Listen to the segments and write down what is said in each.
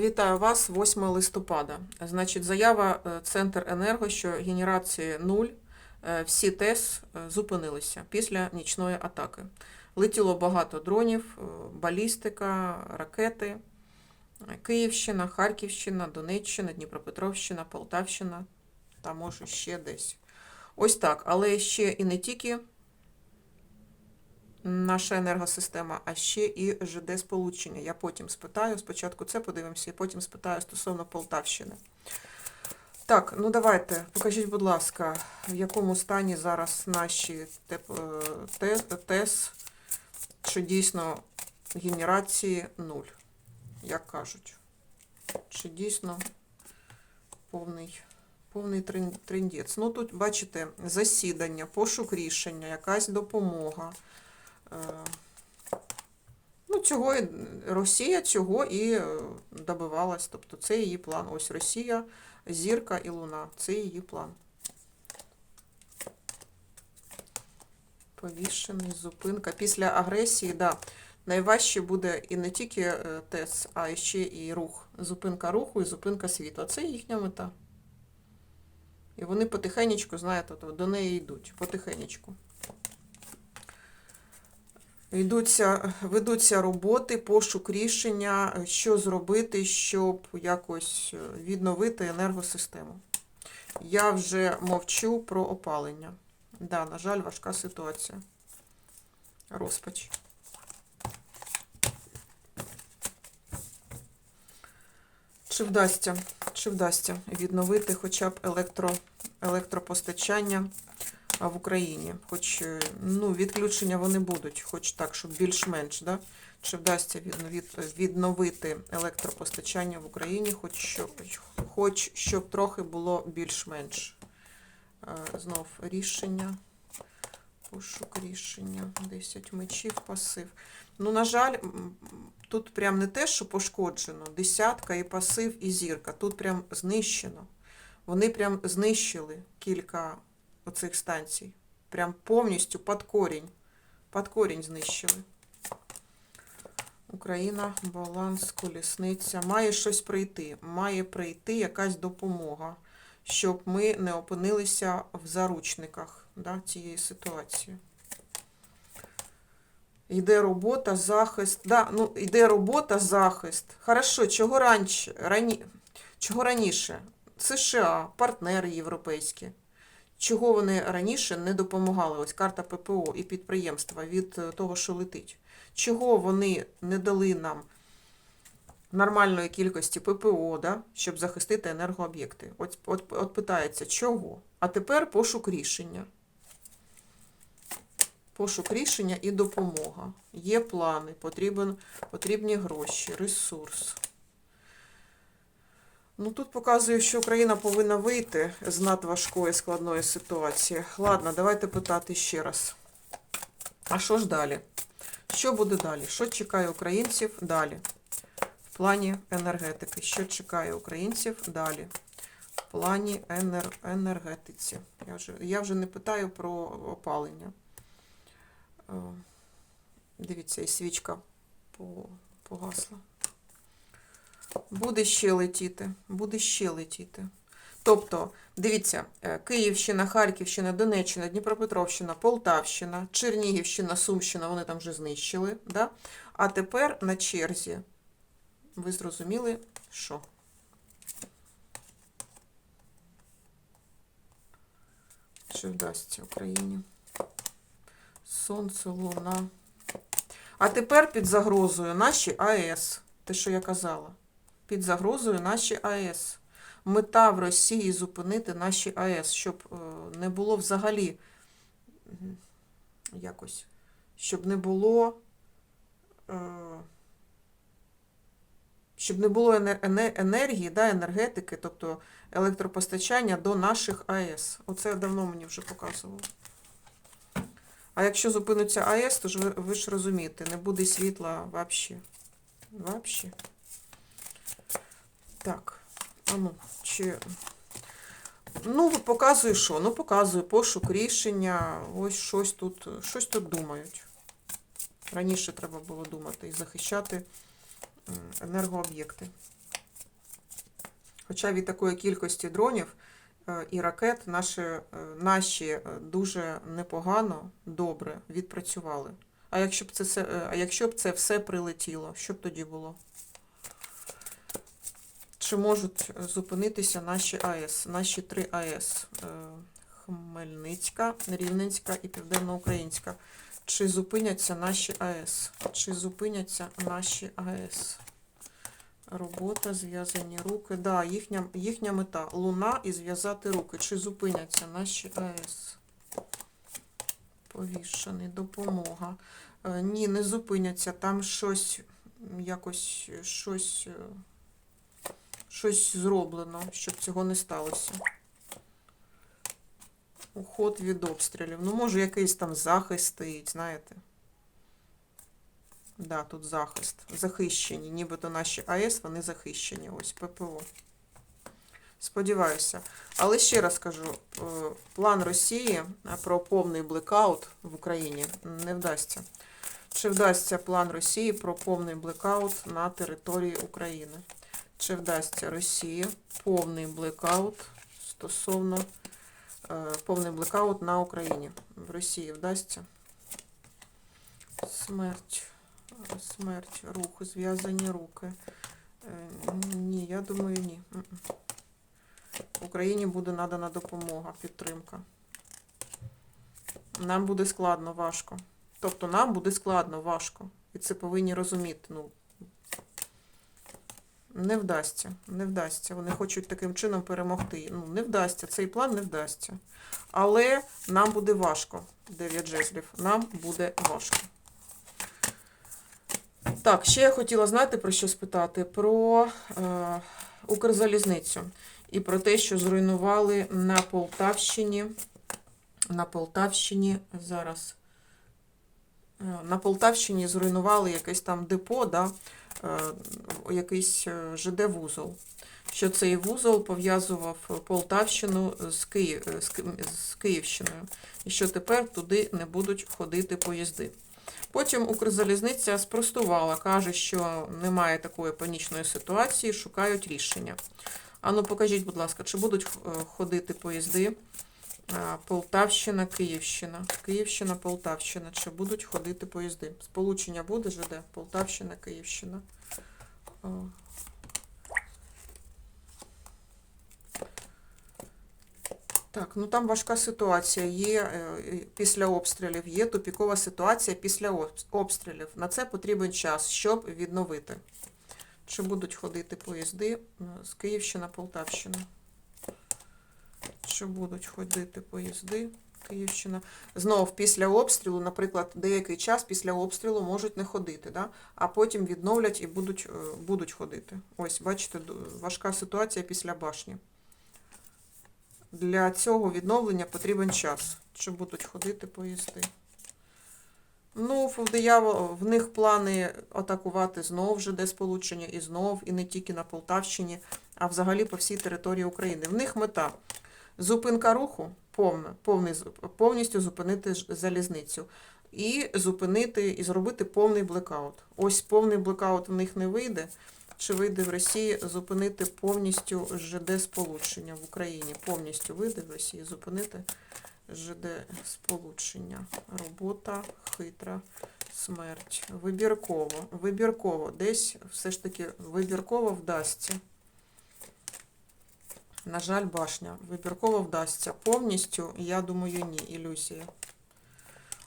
Вітаю вас 8 листопада. Значить, заява е, Центр Енерго, що генерації 0, е, всі ТЕС е, зупинилися після нічної атаки. Летіло багато дронів, балістика, ракети. Київщина, Харківщина, Донеччина, Дніпропетровщина, Полтавщина та може ще десь. Ось так. Але ще і не тільки наша енергосистема, а ще і ЖД сполучення. Я потім спитаю. Спочатку це подивимося, і потім спитаю стосовно Полтавщини. Так, ну давайте, покажіть, будь ласка, в якому стані зараз наші е, ТЕС, чи дійсно генерації нуль, як кажуть. Чи дійсно повний, повний триндець. Ну тут, бачите, засідання, пошук рішення, якась допомога. Е, Ну, цього і- Росія цього і е, добивалась. Тобто це її план. Ось Росія, зірка і луна. Це її план. Повішений, зупинка. Після агресії, да, найважче буде і не тільки е, ТЕС, а ще і рух. Зупинка руху і зупинка світла. Це їхня мета. І вони потихенечку, знаєте, до неї йдуть. Потихенечку. Йдуться, ведуться роботи, пошук рішення, що зробити, щоб якось е, відновити енергосистему. Я вже мовчу про опалення. Да, на жаль, важка ситуація. Розпач. Чи вдасться, чи вдасться відновити хоча б електро, електропостачання в Україні? Хоч е, ну, відключення вони будуть, хоч так, щоб більш-менш, да? чи вдасться відновити електропостачання в Україні, хоч щоб, хоч щоб трохи було більш-менш. Е, Знов рішення. Пошук рішення. 10 мечів, пасив. Ну, на жаль, тут прям не те, що пошкоджено. Десятка і пасив, і зірка. Тут прям знищено. Вони прям знищили кілька оцих станцій. Прям повністю під корінь. Під корінь знищили. Україна, баланс, колісниця. Має щось прийти. Має прийти якась допомога, щоб ми не опинилися в заручниках да, цієї ситуації. Йде робота, захист. Да, ну, йде робота, захист. Хорошо, чого раніше? Рані... Чого раніше? США, партнери європейські. Чого вони раніше не допомагали? Ось карта ППО і підприємства від е, того, що летить. Чого вони не дали нам нормальної кількості ППО, да, щоб захистити енергооб'єкти? От, от, от питається, чого? А тепер пошук рішення. Пошук рішення і допомога. Є плани, потрібен, потрібні гроші, ресурс. Ну, тут показує, що Україна повинна вийти з надважкої складної ситуації. Ладно, давайте питати ще раз. А що ж далі? Що буде далі? Що чекає українців далі? В плані енергетики. Що чекає українців далі? В плані енер... енергетиці. Я вже, я вже не питаю про опалення. Е, Дивіться, і свічка по- погасла. Буде ще летіти, буде ще летіти. Тобто, дивіться, е, Київщина, Харківщина, Донеччина, Дніпропетровщина, Полтавщина, Чернігівщина, Сумщина, вони там вже знищили. Да? А тепер на черзі. Ви зрозуміли, що? Чи вдасться Україні? Сонце, луна. А тепер під загрозою наші АЕС. Те, що я казала. Під загрозою наші АЕС. Мета в Росії зупинити наші АЕС, щоб е, не було взагалі якось, щоб не було. е, Щоб не було ене- ене- енергії, да, енергетики, тобто електропостачання до наших АЕС. Оце давно мені вже показувало. А якщо зупиниться АЕС, то ж ви, ви ж розумієте, не буде світла взагалі. Так, а ну, чи. Ну, показую що? Ну, показую пошук рішення. Ось щось тут, щось тут думають. Раніше треба було думати і захищати енергооб'єкти. Хоча від такої кількості дронів е, і ракет наші, е, наші е, дуже непогано, добре відпрацювали. А якщо б це, а якщо б це все прилетіло, що б тоді було? Чи можуть зупинитися наші АЕС, наші три АЕС? Е, Хмельницька, Рівненська і Південноукраїнська. Чи зупиняться наші АЕС? Чи зупиняться наші АЕС? Робота, зв'язані руки. Да, їхня, їхня мета луна і зв'язати руки. Чи зупиняться наші АЕС? Повішений, допомога. Е, Ні, не зупиняться. Там щось якось щось, е, щось зроблено, щоб цього не сталося. Уход від обстрілів. Ну, може, якийсь там захист стоїть, знаєте. Да, тут захист. Захищені. Нібито наші АЕС, вони захищені. Ось ППО. Сподіваюся. Але ще раз кажу, е, план Росії е, про повний блекаут в Україні не вдасться. Чи вдасться план Росії про повний блекаут на території України? Чи вдасться Росії повний блекаут стосовно е, повний блекаут на Україні? В Росії вдасться? Смерть. Смерть, рух, зв'язані руки. Е, Ні, я думаю, ні. Україні буде надана допомога, підтримка. Нам буде складно, важко. Тобто нам буде складно, важко. І це повинні розуміти. Ну, не вдасться, не вдасться. Вони хочуть таким чином перемогти. Ну, не вдасться, цей план не вдасться. Але нам буде важко, 9 жезлів. Нам буде важко. Так, ще я хотіла знати про що спитати: про е, Укрзалізницю і про те, що зруйнували на Полтавщині. На Полтавщині зараз. е, На Полтавщині зруйнували якесь там депо, да, якийсь е, ЖД-вузол. Що цей вузол пов'язував Полтавщину з, Київ, е, з Київщиною, і що тепер туди не будуть ходити поїзди. Потім Укрзалізниця спростувала, каже, що немає такої панічної ситуації, шукають рішення. Ану, покажіть, будь ласка, чи будуть е, ходити поїзди е, Полтавщина, Київщина, Київщина, Полтавщина, чи будуть ходити поїзди? Сполучення буде ЖД? Полтавщина, Київщина. Так, ну там важка ситуація. Є е, після обстрілів, є тупікова ситуація після обстрілів. На це потрібен час, щоб відновити. Чи будуть ходити поїзди з Київщина, Полтавщина? Чи будуть ходити поїзди Київщина? Знов після обстрілу, наприклад, деякий час після обстрілу можуть не ходити, да? а потім відновлять і будуть, е, будуть ходити. Ось, бачите, важка ситуація після башні. Для цього відновлення потрібен час. Чи будуть ходити поїзди? Ну, диявол, в них плани атакувати знов ЖД сполучення і знов, і не тільки на Полтавщині, а взагалі по всій території України. В них мета зупинка руху, повна, повний, повністю зупинити залізницю. І зупинити, і зробити повний блекаут. Ось повний блекаут в них не вийде. Чи вийде в Росії зупинити повністю ЖД сполучення в Україні? Повністю вийде в Росії зупинити ЖД сполучення. Робота, хитра, смерть. Вибірково. Вибірково. Десь все ж таки вибірково вдасться. На жаль, башня. Вибірково вдасться. Повністю, я думаю, ні. Ілюзія.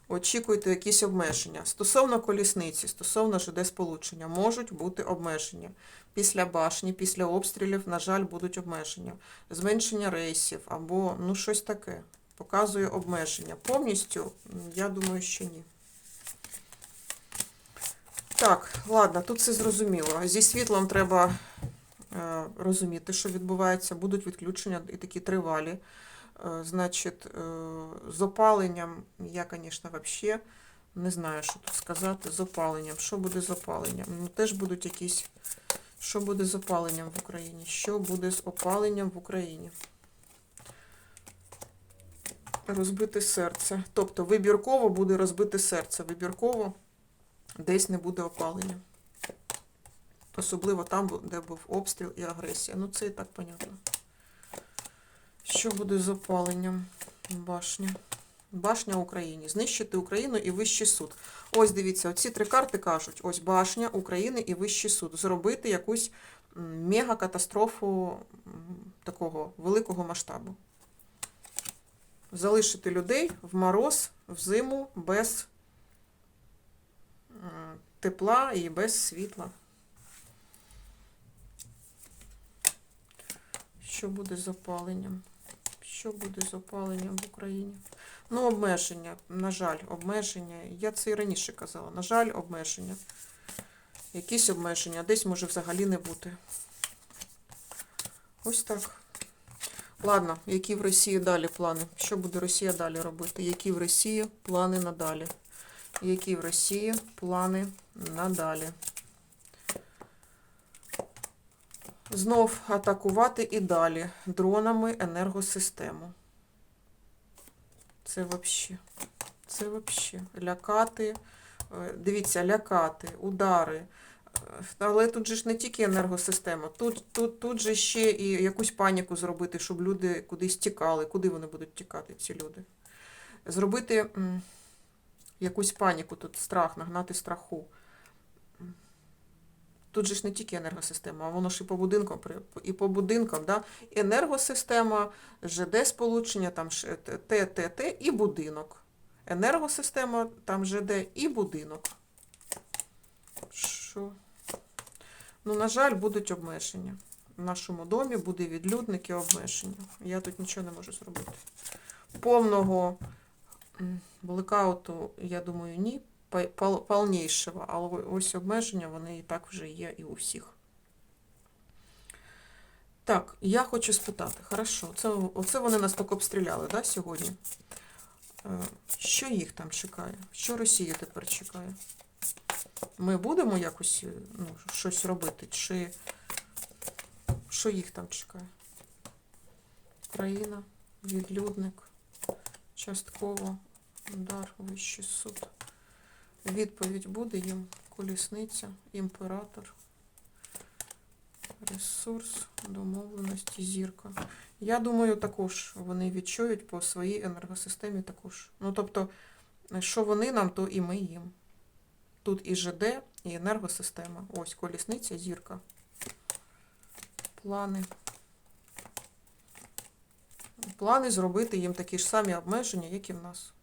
Очікуйте якісь обмеження. Стосовно колісниці, стосовно ЖД сполучення, можуть бути обмеження. Після башні, після обстрілів, на жаль, будуть обмеження. Зменшення рейсів або ну щось таке. Показує обмеження. Повністю, я думаю, що ні. Так, ладно, тут все зрозуміло. Зі світлом треба розуміти, що відбувається. Будуть відключення і такі тривалі. Е, Значить, е, з опаленням я, звісно, взагалі не знаю, що тут сказати. З опаленням. Що буде з опаленням? Ну, теж будуть якісь. Що буде з опаленням в Україні? Що буде з опаленням в Україні? Розбите серце. Тобто вибірково буде розбите серце. Вибірково десь не буде опалення. Особливо там, де був обстріл і агресія. Ну це і так понятно. Що буде з опаленням? Башня. Башня Україні. Знищити Україну і Вищий суд. Ось дивіться, оці три карти кажуть: ось башня України і Вищий суд. Зробити якусь мегакатастрофу такого великого масштабу. Залишити людей в мороз, в зиму без тепла і без світла. Що буде з опаленням? Що буде з опаленням в Україні? Ну, обмеження, на жаль, обмеження. Я це і раніше казала. На жаль, обмеження. Якісь обмеження, десь може взагалі не бути. Ось так. Ладно, які в Росії далі плани? Що буде Росія далі робити? Які в Росії плани надалі? Які в Росії плани надалі? Знов атакувати і далі дронами енергосистему. Це взагалі. Це взагалі. Лякати. е, Дивіться, лякати, удари. Е, Але тут же ж не тільки енергосистема, тут, тут, тут же ще і якусь паніку зробити, щоб люди кудись тікали. Куди вони будуть тікати, ці люди? Зробити якусь паніку, тут страх, нагнати страху. Тут же ж не тільки енергосистема, а воно ж і по будинкам, і по будинкам, да? енергосистема, ЖД сполучення, там ж Т, Т, Т і будинок. Енергосистема, там ЖД і будинок. Що? Ну, на жаль, будуть обмеження. В нашому домі буде відлюдники обмеження. Я тут нічого не можу зробити. Повного блекауту, я думаю, ні. Повнішого, але ось обмеження, вони і так вже є і у всіх. Так, я хочу спитати, хорошо, це, оце вони нас так обстріляли, да, сьогодні? Е, Що їх там чекає? Що Росія тепер чекає? Ми будемо якось е, ну, щось робити? Чи що їх там чекає? Країна, відлюдник, частково, удар, вищий суд. Відповідь буде їм колісниця, імператор, ресурс, домовленості, зірка. Я думаю, також вони відчують по своїй енергосистемі також. Ну, тобто, що вони нам, то і ми їм. Тут і ЖД, і енергосистема. Ось колісниця, зірка. Плани. Плани зробити їм такі ж самі обмеження, як і в нас.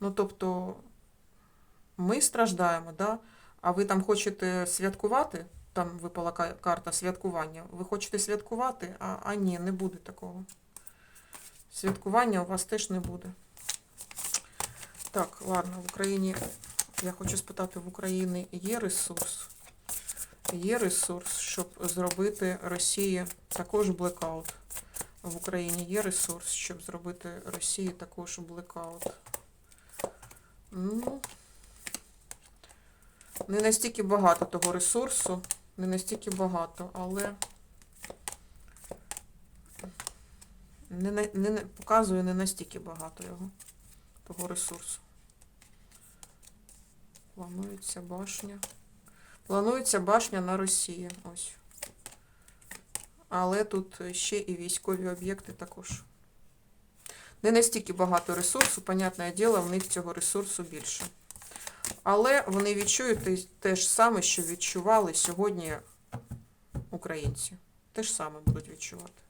Ну, тобто, ми страждаємо, да? а ви там хочете святкувати, там випала карта святкування. Ви хочете святкувати, а, а ні, не буде такого. Святкування у вас теж не буде. Так, ладно, в Україні, я хочу спитати, в Україні є ресурс? Є ресурс, щоб зробити Росії також блекаут. В Україні є ресурс, щоб зробити Росії також блекаут. Ну, не настільки багато того ресурсу, не настільки багато, але не, не, на- показує не настільки багато його, того ресурсу. Планується башня. Планується башня на Росії. Ось. Але тут ще і військові об'єкти також. Не настільки багато ресурсу, понятне діло, в них цього ресурсу більше. Але вони відчують те- ж саме, що відчували сьогодні українці. Те ж саме будуть відчувати.